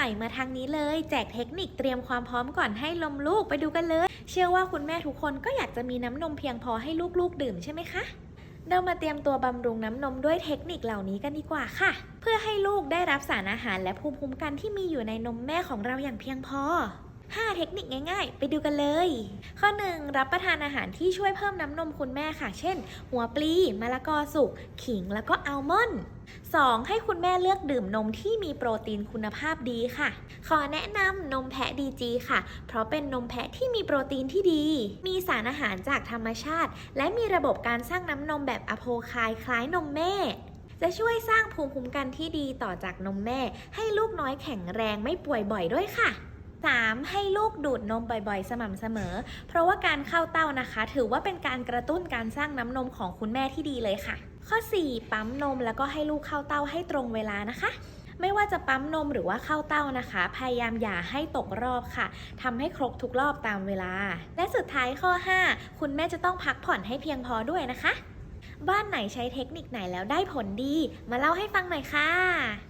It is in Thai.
ม่มาทางนี้เลย แจกเทคนิคเตรียมความพร้อมก่อนให้นมลูกไปดูกันเลย เชื่อว่าคุณแม่ทุกคนก็อยากจะมีน้ำนมเพียงพอให้ลูกๆดื่มใช่ไหมคะเรามาเตรียมตัวบำรุงน้ำนมด้วยเทคนิคเหล่านี้กันดีกว่าค่ะ เพื่อให้ลูกได้รับสารอาหารและภูมิคุ้มกันที่มีอยู่ในนมแม่ของเราอย่างเพียงพอ 5 เทคนิคง่ายๆ ไปดูกันเลย ข้อ 1 รับประทานอาหารที่ช่วยเพิ่มน้ำนมคุณแม่ค่ะ เช่น หัวปลีมะละกอสุก ขิงแล้วก็อัลมอนด์ 2. ให้คุณแม่เลือกดื่มนมที่มีโปรตีนคุณภาพดีค่ะ ขอแนะนำนมแพะดีจีค่ะ เพราะเป็นนมแพะที่มีโปรตีนที่ดี มีสารอาหารจากธรรมชาติ และมีระบบการสร้างน้ำนมแบบอโพคายคล้ายนมแม่จะช่วยสร้างภูมิคุ้มกันที่ดีต่อจากนมแม่ ให้ลูกน้อยแข็งแรงไม่ป่วยบ่อยด้วยค่ะ 3. ให้ลูกดูดนมบ่อยๆ สม่ำเสมอ เพราะว่าการเข้าเต้านะคะ ถือว่าเป็นการกระตุ้นการสร้างน้ำนมของคุณแม่ที่ดีเลยค่ะ ข้อ 4. ปั๊มนมแล้วก็ให้ลูกเข้าเต้าให้ตรงเวลานะคะไม่ว่าจะปั๊มนมหรือว่าเข้าเต้านะคะ พยายามอย่าให้ตกรอบค่ะทำให้ครบทุกรอบตามเวลา และสุดท้ายข้อ 5 คุณแม่จะต้องพักผ่อนให้เพียงพอด้วยนะคะ บ้านไหนใช้เทคนิคไหนแล้วได้ผลดี มาเล่าให้ฟังหน่อยค่ะ